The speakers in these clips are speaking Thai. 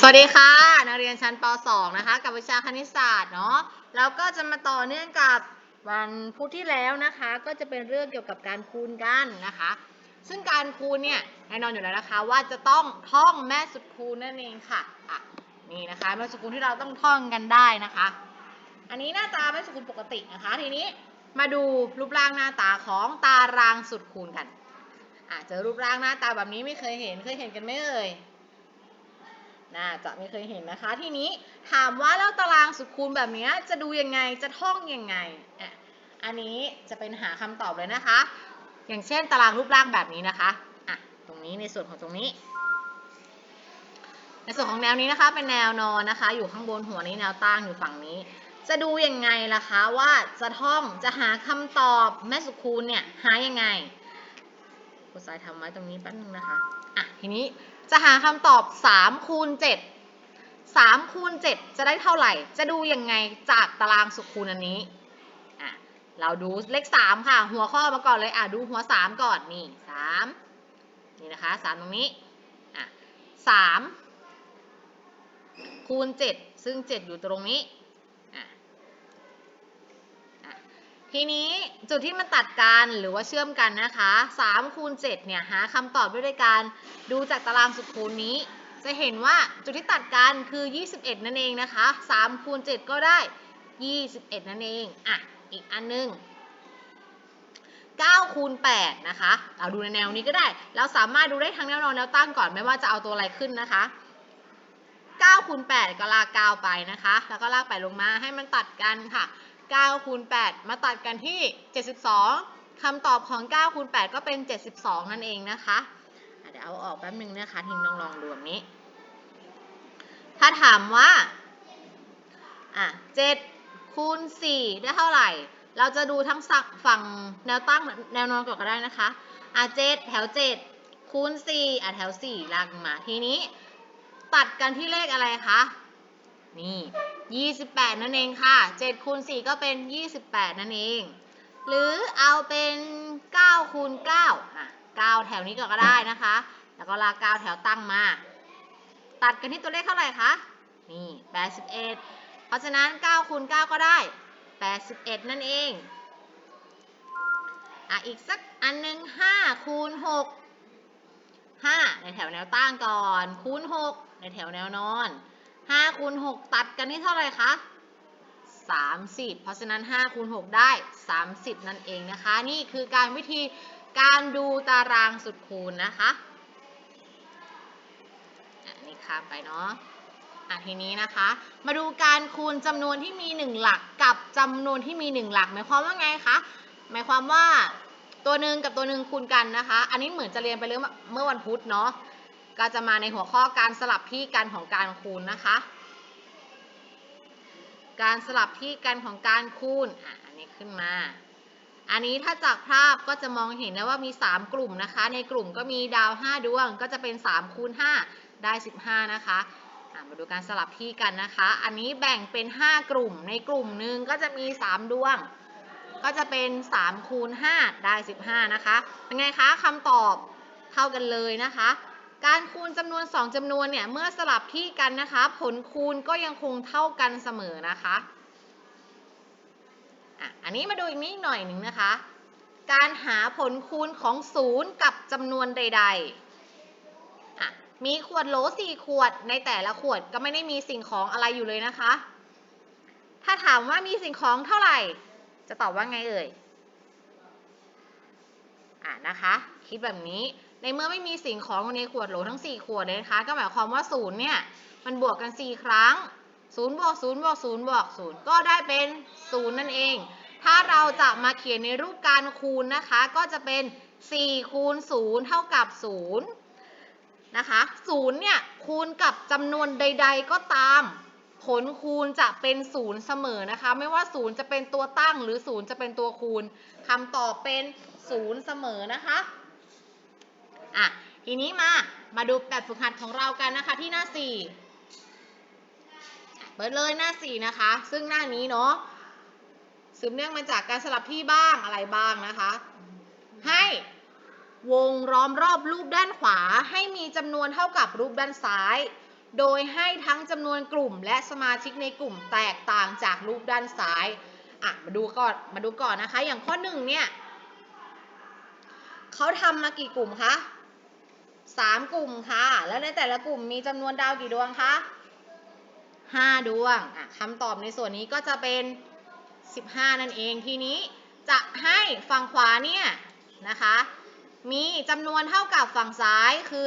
สวัสดีค่ะนักเรียนชั้นป .2 นะคะ กับวิชาคณิตศาสตร์เนาะแล้วก็จะมาต่อเนื่องกับวันพุธที่แล้วนะคะ ก็จะเป็นเรื่องเกี่ยวกับการคูณกันนะคะ ซึ่งการคูณเนี่ยแน่นอนอยู่แล้วนะคะว่าจะต้องท่องแม่สุดคูณนั่นเองค่ะอะนี่นะคะแม่สุดคูณที่เราต้องท่องกันได้นะคะ อันนี้หน้าตาแม่สุดคูณปกตินะคะ ทีนี้มาดูรูปร่างหน้าตาของตารางสุดคูณกันอะเจอรูปร่างหน้าตาแบบนี้ไม่เคยเห็นเคยเห็นกันไหมเอ่ย น่าจะไม่เคยเห็นนะคะ ทีนี้ถามว่าแล้วตารางสุดคูณแบบนี้จะดูยังไงจะท่องยังไงอะอันนี้จะเป็นหาคำตอบเลยนะคะ อย่างเช่นตารางรูปร่างแบบนี้นะคะอะตรงนี้ในส่วนของตรงนี้ ในส่วนของแนวนี้นะคะ เป็นแนวนอนนะคะ อยู่ข้างบนหัวนี้แนวตั้งอยู่ฝั่งนี้ จะดูยังไงล่ะคะว่าจะท่องจะหาคำตอบแม่สุคูณเนี่ยหายังไง รูสายทำไว้ตรงนี้แป๊บนึงนะคะ อะ ทีนี้จะหาคำตอบ3คูณ7 3คูณ7จะได้เท่าไหร่ จะดูยังไงจากตารางสุคูณอันนี้ อะ เราดูเลข 3 ค่ะ หัวข้อมาก่อนเลย อะ ดูหัว 3 ก่อน นี่ 3 นี่นะคะ3ตรงนี้ อะ3คูณ7ซึ่ง 7 อยู่ตรงนี้ ทีนี้จุดที่มันตัดกันหรือว่าเชื่อมกันนะคะ3คูณ7เนี่ยหาคำตอบด้วยด้วยการดูจากตารางสุดคูณนี้ จะเห็นว่าจุดที่ตัดกันคือ 21 นั่นเองนะคะ3คูณ7ก็ได้ 21 นั่นเองอะอีกอันนึง9คูณ8นะคะเราดูในแนวนี้ก็ได้ เราสามารถดูได้ทั้งแนวนอนแนวตั้งก่อนไม่ว่าจะเอาตัวอะไรขึ้นนะคะ9คูณ8ก็ลาก9ไปนะคะ แล้วก็ลากไปลงมาให้มันตัดกันค่ะ 9คูณ8มาตัดกันที่ 72คำตอบของ 9คูณ8ก็เป็น 72 นั่นเองนะคะเดี๋ยวเอาออกแป๊บนึงนะคะทิ้งลองลองดูแบบนี้ ถ้าถามว่าอะ7คูณ4ได้เท่าไหร่ เราจะดูทั้งฝั่งแนวตั้งแนวนอนก่อนก็ได้นะคะอะ7แถว 7คูณ4อะแถว 4ลากมาทีนี้ ตัดกันที่เลขอะไรคะ นี่28 นั่นเองค่ะ7คูณ4ก็เป็น 28 นั่นเอง หรือเอาเป็น9คูณ9อะ9แถวนี้ก็ได้นะคะ แล้วก็ลาก9แถวตั้งมา ตัดกันที่ตัวเลขเท่าไหร่คะ นี่ 81 เพราะฉะนั้น9คูณ9ก็ได้ 81 นั่นเอง อะ อีกสักอันหนึง5คูณ6 5 ในแถวแนวตั้งก่อน คูณ 6 ในแถวแนวนอน 5คูณ6ตัดกันที่เท่าไหร่คะ 30 เพราะฉะนั้น5คูณ6ได้ 30 นั่นเองนะคะ นี่คือการวิธีการดูตารางสุดคูณนะคะอันนี้ข้ามไปเนาะอะทีนี้นะคะ มาดูการคูณจำนวนที่มี 1 หลักกับจำนวนที่มี 1 หลัก หมายความว่าไงคะ หมายความว่าตัวหนึ่งกับตัวหนึ่งคูณกันนะคะ อันนี้เหมือนจะเรียนไปเรื่องเมื่อวันพุธเนาะ ก็จะมาในหัวข้อการสลับที่กันของการคูณนะคะ การสลับที่กันของการคูณอะอันนี้ขึ้นมา อันนี้ถ้าจากภาพก็จะมองเห็นได้ว่ามี 3 กลุ่มนะคะ ในกลุ่มก็มีดาว 5 ดวงก็จะเป็น3คูณ5ได้ 15 นะคะอะมาดูการสลับที่กันนะคะ อันนี้แบ่งเป็น 5 กลุ่ม ในกลุ่มหนึ่งก็จะมี 3 ดวง ก็จะเป็น3คูณ5ได้ 15 นะคะ เป็นไงคะคำตอบเท่ากันเลยนะคะ การคูณจำนวน 2จำนวนเนี่ย เมื่อสลับที่กันนะคะ ผลคูณก็ยังคงเท่ากันเสมอนะคะอะอันนี้มาดูอีกนิดหน่อยหนึ่งนะคะ การหาผลคูณของ 0 กับจำนวนใดๆอะมีขวดโหล4ขวดในแต่ละขวดก็ไม่ได้มีสิ่งของอะไรอยู่เลยนะคะ ถ้าถามว่ามีสิ่งของเท่าไหร่ จะตอบว่าไงเอ่ยอะนะคะ คิดแบบนี้ ในเมื่อไม่มีสิ่งของในขวดโหลทั้ง 4 ขวดเลยนะคะ ก็หมายความว่า0เนี่ย มันบวกกัน 4 ครั้ง0บวก0บวก0บวก0ก็ได้เป็น 0 นั่นเอง ถ้าเราจะมาเขียนในรูปการคูณนะคะ ก็จะเป็น 4 คูณ 0 เท่ากับ 0 นะคะ0เนี่ย คูณกับจำนวนใด ๆ ก็ตาม ผลคูณจะเป็น 0 เสมอนะคะ ไม่ว่า 0 จะเป็นตัวตั้งหรือ 0 จะเป็นตัวคูณคำตอบเป็น 0 เสมอนะคะ อะทีนี้มามาดูแบบฝึกหัดของเรากันนะคะที่หน้า 4 เปิดเลยหน้า 4 นะคะ ซึ่งหน้านี้เนาะสืบเนื่องมาจากการสลับที่บ้างอะไรบ้างนะคะ ให้วงล้อมรอบรูปด้านขวาให้มีจำนวนเท่ากับรูปด้านซ้าย โดยให้ทั้งจำนวนกลุ่มและสมาชิกในกลุ่มแตกต่างจากรูปด้านซ้ายอะมาดูก่อนมาดูก่อนนะคะ อย่างข้อหนึ่งเนี่ยเขาทำมากี่กลุ่มคะ สามกลุ่มค่ะ แล้วในแต่ละกลุ่มมีจำนวนดาวกี่ดวงคะห้าดวงคำตอบในส่วนนี้ก็จะเป็น 15 นั่นเองทีนี้จะให้ฝั่งขวาเนี่ยนะคะ มีจำนวนเท่ากับฝั่งซ้ายคือ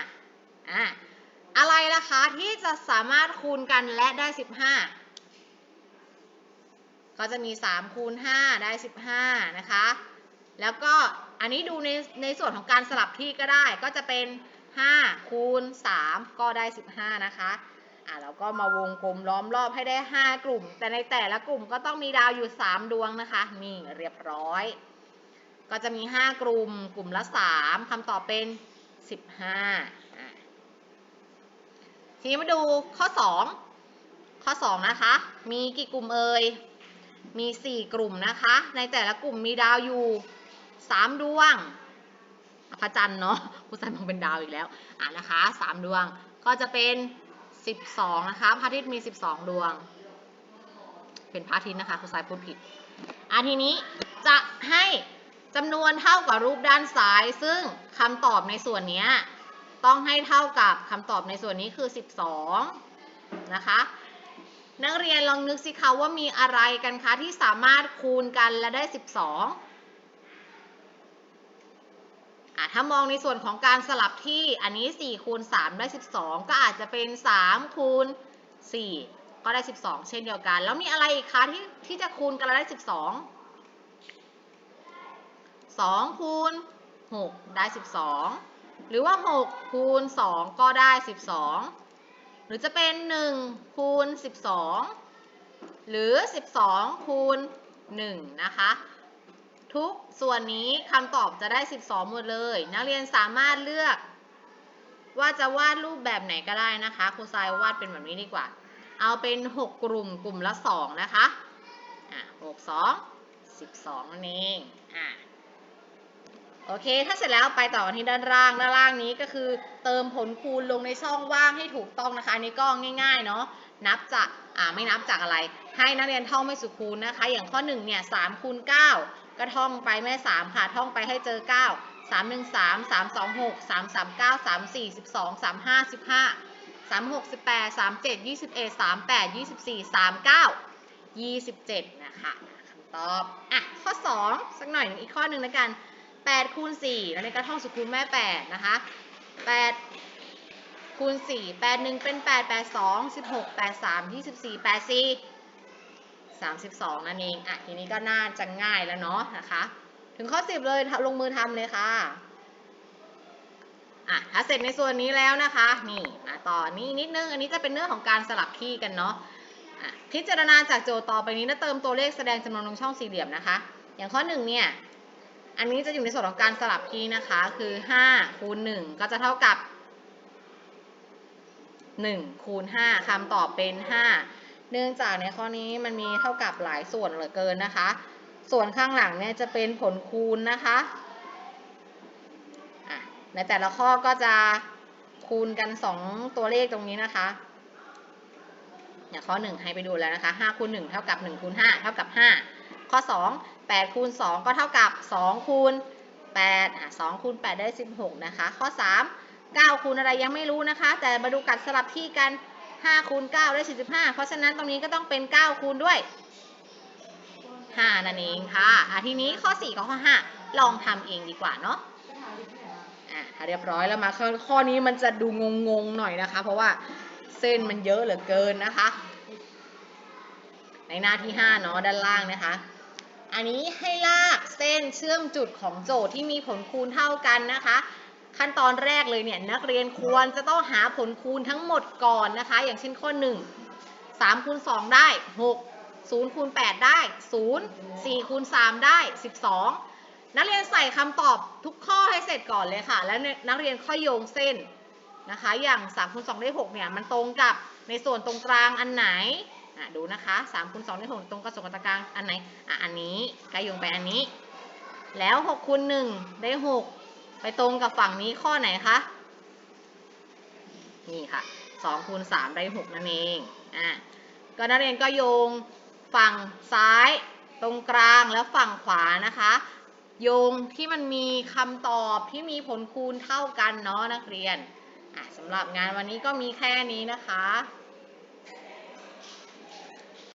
15อะอะไรล่ะคะที่จะสามารถคูณกันและได้ 15 ก็จะมี 3 คูณ 5 ได้ 15 นะคะ แล้วก็ อันนี้ดูในในส่วนของการสลับที่ก็ได้ก็จะเป็น 5 คูณ 3 ก็ได้ 15 นะคะอะเราก็มาวงกลมล้อมรอบให้ได้ 5 กลุ่ม แต่ในแต่ละกลุ่มก็ต้องมีดาวอยู่ 3 ดวงนะคะนี่เรียบร้อย ก็จะมี 5 กลุ่ม กลุ่มละ 3คำตอบเป็น 15ทีนี้มาดูข้อ 2 ข้อ 2 นะคะ มีกี่กลุ่มเอ่ยมี 4 กลุ่มนะคะ ในแต่ละกลุ่มมีดาวอยู่ 3ดวงพระจันทร์เนาะคุณสันมองเป็นดาวอีกแล้วอะนะคะ3ดวงก็จะเป็น12นะคะพระอาทิตย์มี12ดวง เป็นพระอาทิตย์นะคะคุณสายพูดผิดอะทีนี้จะให้จำนวนเท่ากับรูปด้านซ้าย ซึ่งคำตอบในส่วนเนี้ยต้องให้เท่ากับคำตอบในส่วนนี้คือ 12 นะคะ นักเรียนลองนึกสิคะว่ามีอะไรกันคะที่สามารถคูณกันและได้ 12อะ ถ้ามองในส่วนของการสลับที่อันนี้4คูณ3ได้ 12 ก็อาจจะเป็น3คูณ4ก็ได้ 12 เช่นเดียวกัน แล้วมีอะไรอีกคะที่ที่จะคูณกันแล้วได้ 12 2คูณ6ได้ 12 หรือว่า 6 คูณ 2 ก็ได้ 12 หรือจะเป็น 1 คูณ 12 หรือ 12 คูณ 1 นะคะ ทุกส่วนนี้คำตอบจะได้ 12 หมดเลย นักเรียนสามารถเลือกว่าจะวาดรูปแบบไหนก็ได้นะคะครูทรายวาดเป็นแบบนี้ดีกว่า เอาเป็น 6 กลุ่มกลุ่มละ 2 นะคะ อะ6 2 12นั่นเองอะโอเค ถ้าเสร็จแล้วไปต่อที่ด้านล่าง ด้านล่างนี้ก็คือ เติมผลคูณลงในช่องว่างให้ถูกต้องนะคะนนี้ก็ง่าย ๆ เนาะ นับจาก อ่า ไม่นับจากอะไร ให้นักเรียนท่องไม่สุคูณนะคะ อย่างข้อ1เนี่ย3คูณ9 ก็ท่องไปแม่3ค่ะ ท่องไปให้เจอ9 3 1 3 3 2 6 3 3 9 3 4 12 3 5 15 3 6 18 3 7 21 3 8 24 3 9 27นะคะคำตอบอะข้อ2สักหน่อยอีกข้อหนึ่งแล้วกัน8คูณ4แล้วในกระท่องสุคูณแม่8นะคะ8คูณ4 8 1เป็น8 8 2 16 8 3 24 8 4 32 นั่นเอง อะ ทีนี้ก็น่าจะง่ายแล้วเนาะนะคะ ถึงข้อ 10 เลยลงมือทำเลยค่ะ อะ ถ้าเสร็จในส่วนนี้แล้วนะคะ นี่มาต่อนี่นิดนึง อันนี้จะเป็นเรื่องของการสลับที่กันเนาะอะพิจารณาจากโจทย์ต่อไปนี้นะเติมตัวเลขแสดงจำนวนลงช่องสี่เหลี่ยมนะคะ อย่างข้อ1เนี่ย อันนี้จะอยู่ในส่วนของการสลับที่นะคะ คือ5คูณ1ก็จะเท่ากับ1คูณ5คำตอบเป็น 5 เนื่องจากในข้อนี้มันมีเท่ากับหลายส่วนเหลือเกินนะคะ ส่วนข้างหลังเนี่ยจะเป็นผลคูณนะคะในแต่ละข้อก็จะคูณกัน 2 ตัวเลขตรงนี้นะคะอย่างข้อ 1 ให้ไปดูแล้วนะคะ5คูณ1เท่ากับ1คูณ5เท่ากับ 5 ข้อ 2 8คูณ2ก็เท่ากับ2คูณ8อะ2คูณ8ได้ 16 นะคะ ข้อ 3 9คูณอะไรยังไม่รู้นะคะ แต่มาดูกัดสลับที่กัน 5คูณ9ได้45 เพราะฉะนั้นตรงนี้ก็ต้องเป็น 9 คูณด้วย 5 นั่นเองค่ะอะ ทีนี้ข้อ 4 กับข้อ 5 ลองทำเองดีกว่าเนาะอะถ้าเรียบร้อยแล้วมาข้อข้อนี้มันจะดูงงๆหน่อยนะคะ เพราะว่าเส้นมันเยอะเหลือเกินนะคะ ในหน้าที่ 5 เนาะด้านล่างนะคะ อันนี้ให้ลากเส้นเชื่อมจุดของโจทย์ที่มีผลคูณเท่ากันนะคะ ขั้นตอนแรกเลยเนี่ยนักเรียนควรจะต้องหาผลคูณทั้งหมดก่อนนะคะ อย่างเช่นข้อ 1 3คูณ2ได้ 6 0คูณ8ได้ 0 4คูณ3ได้ 12 นักเรียนใส่คำตอบทุกข้อให้เสร็จก่อนเลยค่ะ แล้วนักเรียนค่อยโยงเส้นนะคะ อย่าง3คูณ2ได้6เนี่ยมันตรงกับในส่วนตรงกลางอันไหนดูนะคะ3คูณ2ได้6ตรงกับส่วนตรงกลางอันไหนอะอันนี้ก็โยงไปอันนี้ แล้ว6คูณ1ได้ 6 ไปตรงกับฝั่งนี้ข้อไหนคะ นี่ค่ะ2คูณ3ได้6นั่นเอง อะ ก็นักเรียนก็โยงฝั่งซ้ายตรงกลางแล้วฝั่งขวานะคะ โยงที่มันมีคำตอบที่มีผลคูณเท่ากันเนาะนักเรียน อะสำหรับงานวันนี้ก็มีแค่นี้นะคะ